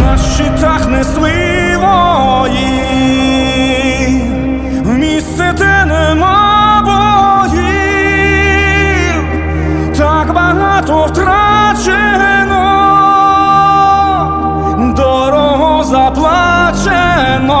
на щитах несли вої, в місце, те нема боїв, так багато втрачено, дорого заплачено,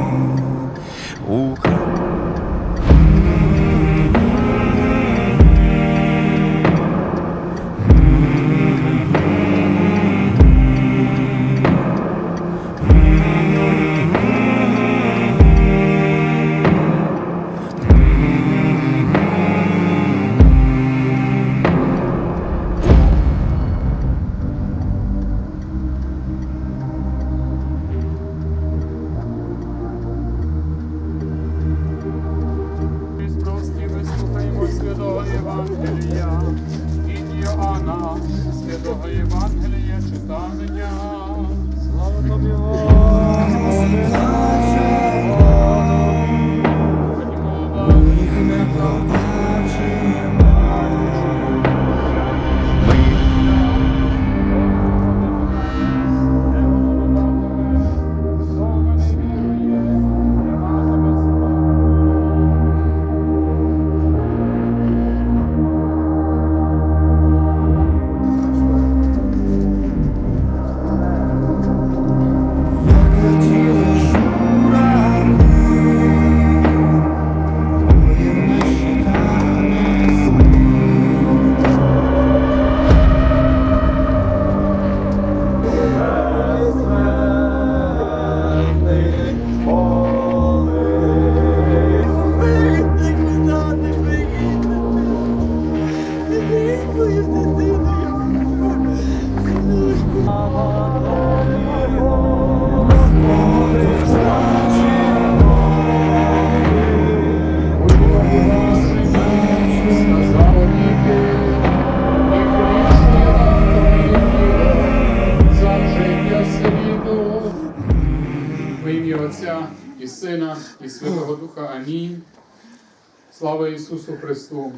Ісусу Христу!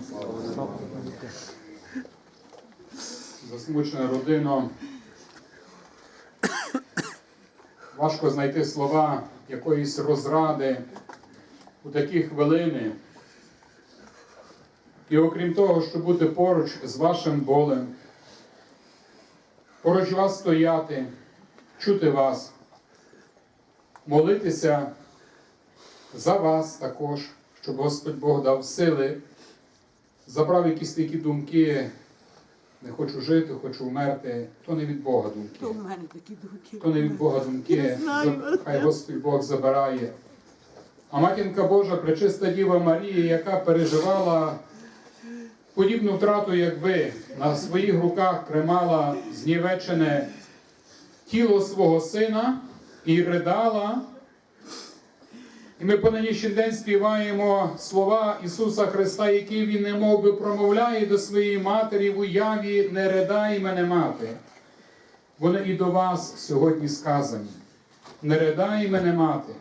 Засмучена родина. Важко знайти слова якоїсь розради у такі хвилини. І окрім того, щоб бути поруч з вашим болем, поруч вас стояти, чути вас, молитися за вас також, щоб Господь Бог дав сили, забрав якісь такі думки, не хочу жити, хочу вмерти, то не від Бога думки. То в мене такі думки. То не від Бога думки, хай Господь Бог забирає. А матінка Божа, пречиста Діва Марія, яка переживала подібну втрату, як ви, на своїх руках тримала знівечене тіло свого сина і ридала. І ми по нинішній день співаємо слова Ісуса Христа, які Він немов би промовляє до своєї матері в уяві не ридай мене мати. Вони і до вас сьогодні сказані. Не ридай мене мати.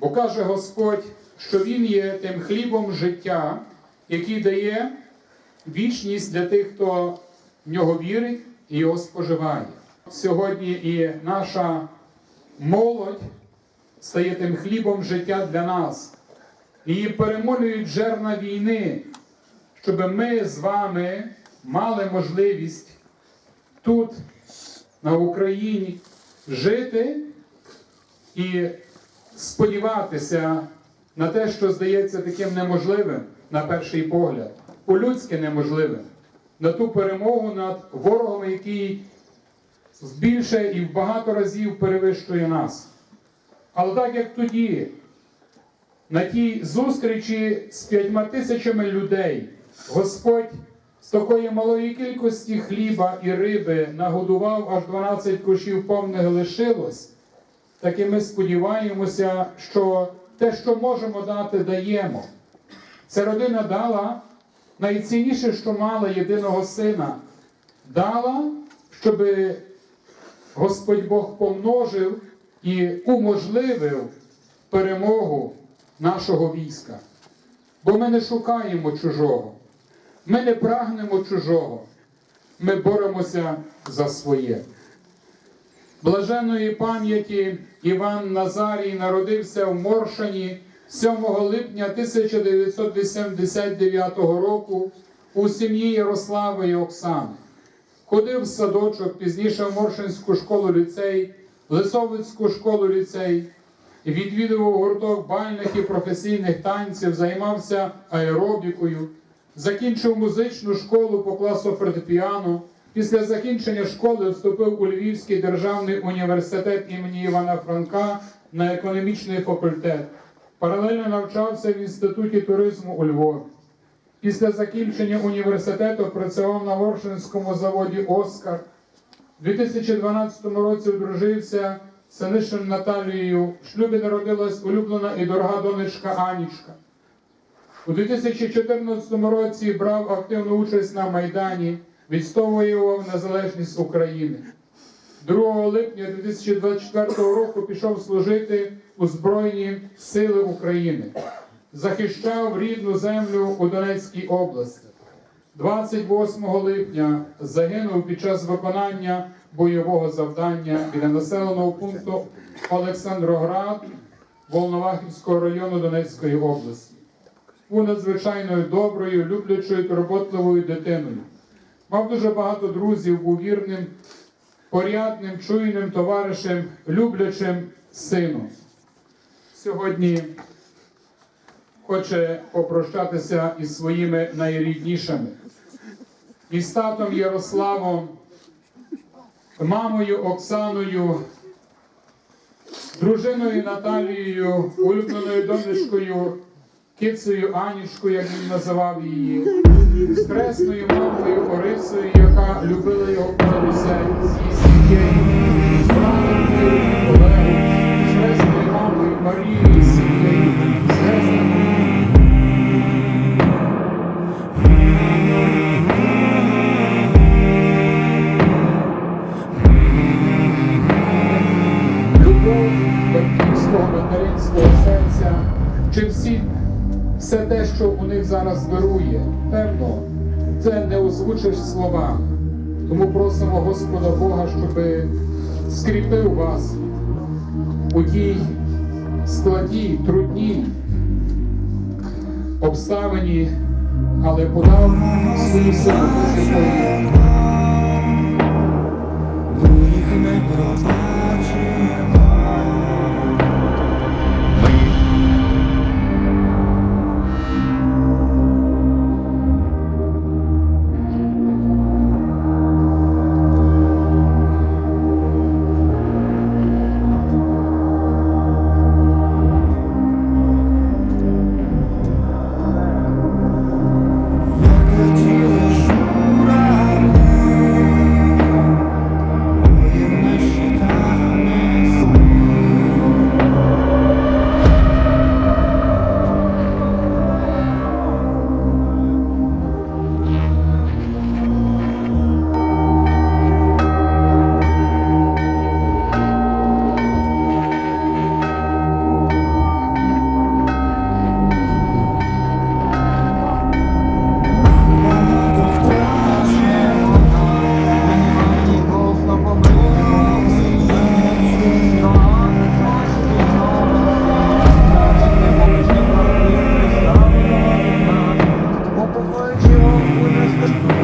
Бо каже Господь, що Він є тим хлібом життя, який дає вічність для тих, хто в нього вірить і його споживає. Сьогодні і наша молодь стає тим хлібом життя для нас. Її перемолюють жерна війни, щоб ми з вами мали можливість тут, на Україні, жити і сподіватися на те, що здається таким неможливим на перший погляд, по-людськи неможливим, на ту перемогу над ворогом, який більше і в багато разів перевищує нас. Але так як тоді, на тій зустрічі з п'ятьма тисячами людей, Господь з такої малої кількості хліба і риби нагодував аж 12 кошів повних лишилось, так і ми сподіваємося, що те, що можемо дати, даємо. Ця родина дала найцінніше, що мала єдиного сина, дала, щоб Господь Бог помножив і уможливив перемогу нашого війська. Бо ми не шукаємо чужого, ми не прагнемо чужого, ми боремося за своє. Блаженної пам'яті Іван Назарій народився в Моршані 7 липня 1989 року у сім'ї Ярослава і Оксани. Ходив в садочок, пізніше в Моршинську школу ліцей, Лисовицьку школу ліцей, відвідував гурток бальних і професійних танців, займався аеробікою, закінчив музичну школу по класу фортепіано. Після закінчення школи вступив у Львівський державний університет імені Івана Франка на економічний факультет. Паралельно навчався в інституті туризму у Львові. Після закінчення університету працював на Воршинському заводі Оскар. У 2012 році одружився з Синишин Наталією. В шлюбі народилась улюблена і дорога донечка Анічка. У 2014 році брав активну участь на Майдані, відстоював незалежність України. 2 липня 2024 року пішов служити у Збройні Сили України, захищав рідну землю у Донецькій області. 28 липня загинув під час виконання бойового завдання біля населеного пункту Олександроград Волновахівського району Донецької області. Був надзвичайною доброю, люблячою, турботливою дитиною. Мав дуже багато друзів, був вірним, порядним, чуйним товаришем, люблячим сином. Сьогодні хоче попрощатися із своїми найріднішими. Із татом Ярославом, мамою Оксаною, дружиною Наталією, улюбленою донечкою Кицею Анічкою, як він називав її, з хресною мамою Орисою, яка любила його понад усе, з її сім'єю, з братом Олегом, з мамою Марією, з сім'єю, з них зараз вирує, певно, це не озвучиш словами. Тому просимо Господа Бога, щоб скріпив вас у тій складній, трудній обставині, але подав свою силу Христові. їх не Що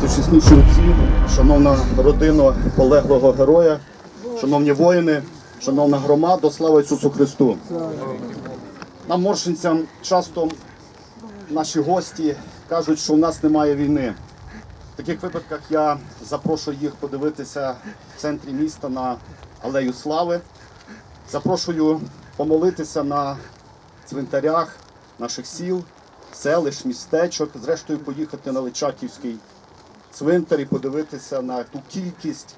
Сучасніші отці, шановна родина полеглого героя, шановні воїни, шановна громада, слава Ісусу Христу. Нам, моршинцям, часто наші гості кажуть, що у нас немає війни. В таких випадках я запрошую їх подивитися в центрі міста на Алею Слави. Запрошую помолитися на цвинтарях наших сіл, селищ, містечок, зрештою поїхати на Личаківський цвинтар і подивитися на ту кількість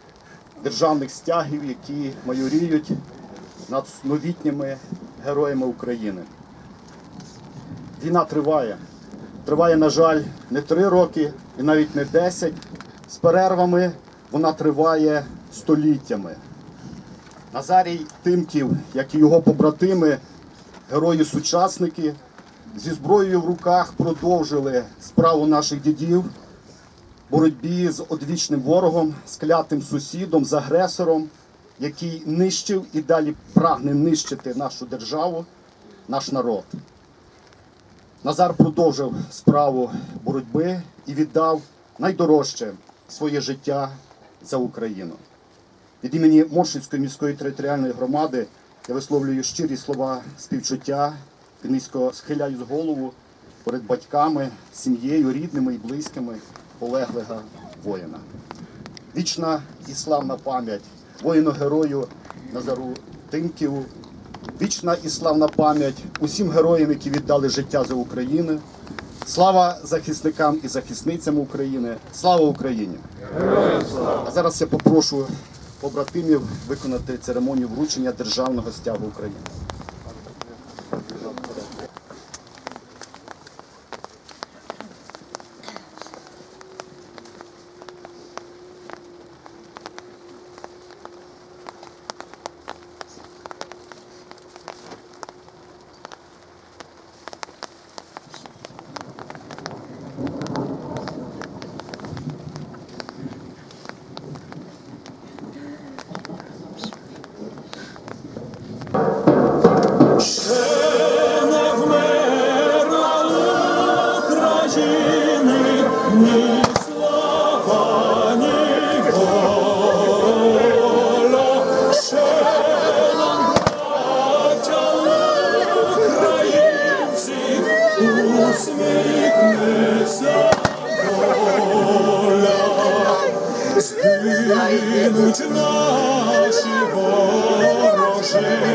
державних стягів, які майоріють над новітніми героями України. Війна триває. Триває, на жаль, не три роки, і навіть не 10. З перервами вона триває століттями. Назарій Тимків, як і його побратими, герої-сучасники, зі зброєю в руках продовжили справу наших дідів боротьбі з одвічним ворогом, з клятим сусідом, з агресором, який нищив і далі прагне нищити нашу державу, наш народ. Назар продовжив справу боротьби і віддав найдорожче своє життя за Україну. Від імені Моршинської міської територіальної громади я висловлюю щирі слова співчуття низько схиляю голову перед батьками, сім'єю, рідними і близькими полеглого воїна. Вічна і славна пам'ять воїну-герою Назару Тимківу. Вічна і славна пам'ять усім героям, які віддали життя за Україну. Слава захисникам і захисницям України. Слава Україні! А зараз я попрошу побратимів виконати церемонію вручення державного стягу України.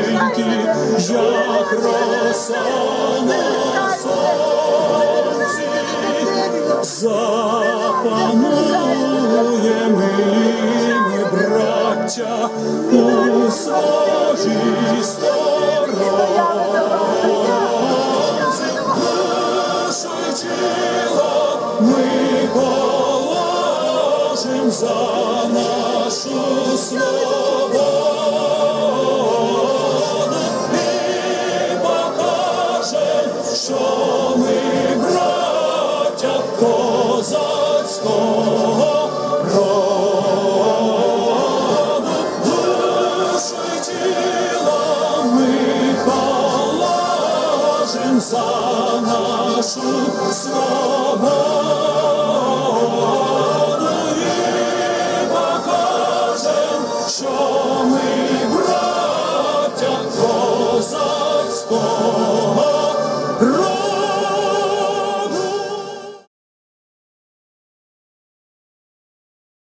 Вороженьки, як роса на сонці, запануємо ми, браття, у тіло ми положим за нашу свободу що ми браття козацького роду. Ми положим за нашу свободу.